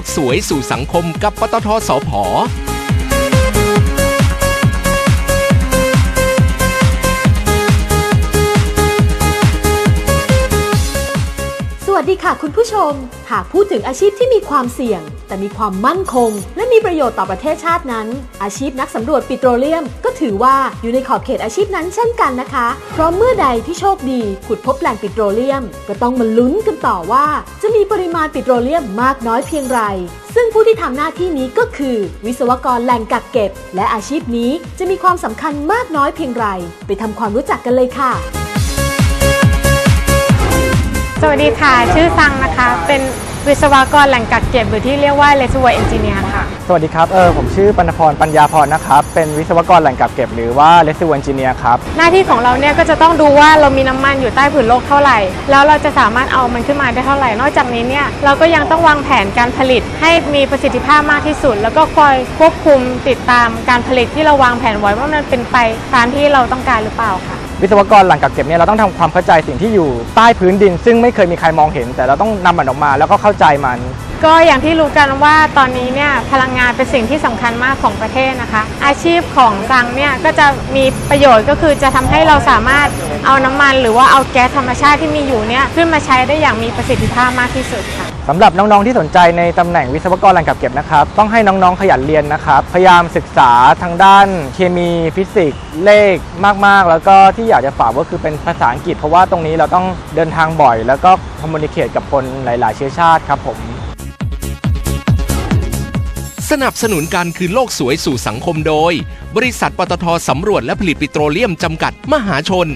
กสวยสู่สังคมกับปตทสพ ดีค่ะคุณผู้ชม หากพูดถึงอาชีพที่มีความเสี่ยง แต่มีความมั่นคง และมีประโยชน์ต่อประเทศชาตินั้น อาชีพนักสำรวจปิโตรเลียม ก็ถือว่าอยู่ในขอบเขตอาชีพนั้นเช่นกันนะคะ เพราะเมื่อใดที่โชคดีขุดพบแหล่งปิโตรเลียม ก็ต้องมาลุ้นกันต่อว่า จะมีปริมาณปิโตรเลียมมากน้อยเพียงไรซึ่งผู้ที่ทำหน้าที่นี้ก็คือ วิศวกรแหล่งกักเก็บ และอาชีพนี้จะมีความสำคัญมากน้อยเพียงไร ไปทำความรู้จักกันเลยค่ะ สวัสดีค่ะ ชื่อซังนะคะ เป็นวิศวกรแหล่งกักเก็บหรือที่เรียกว่า Reservoir Engineer ค่ะ สวัสดีครับ เออ ผมชื่อปนพร ปัญญาพรนะครับ เป็นวิศวกรแหล่งกักเก็บหรือว่า r e s i d u a r Engineer ครับ หน้าที่ของเราเนี่ยก็จะต้องดูว่าเรามีน้ำมันอยู่ใต้ผืนโลกเท่าไหร่ แล้วเราจะสามารถเอามันขึ้นมาได้เท่าไหร่ นอกจากนี้เนี่ยเราก็ยังต้องวางแผนการผลิตให้มีประสิทธิภาพมากที่สุด แล้วก็คอยควบคุมติดตามการผลิตที่เราวางแผนไว้ว่ามันเป็นไปตามที่เราต้องการหรือเปล่าค่ะ วิศวกรหลังกักเก็บเนี่ยเราต้องทำความเข้าใจสิ่งที่อยู่ใต้พื้นดิน ซึ่งไม่เคยมีใครมองเห็น แต่เราต้องนำมันออกมาแล้วก็เข้าใจมัน ก็อย่างที่รู้กันว่าตอนนี้เนี่ยพลังงานเป็นสิ่งที่สำคัญมากของประเทศนะคะ อาชีพของซังเนี่ยก็จะมีประโยชน์ก็คือจะทำให้เราสามารถเอาน้ำมัน หรือว่าเอาแก๊สธรรมชาติที่มีอยู่เนี่ยขึ้นมาใช้ได้อย่างมีประสิทธิภาพมากที่สุดค่ะสำหรับน้องๆที่สนใจในตำแหน่งวิศวกรแหล่งกักเก็บนะครับ ต้องให้น้องๆขยันเรียนนะครับ พยายามศึกษาทางด้านเคมีฟิสิกส์เลขมากๆ แล้วก็ที่อยากจะฝากก็คือเป็นภาษาอังกฤษ เพราะว่าตรงนี้เราต้องเดินทางบ่อย แล้วก็คอมมูนิเคตกับคนหลาย ๆ เชื้อชาติครับผม สนับสนุนการคืนโลกสวยสู่สังคมโดย บริษัทปตทสำรวจและผลิตปิโตรเลียมจำกัดมหาชน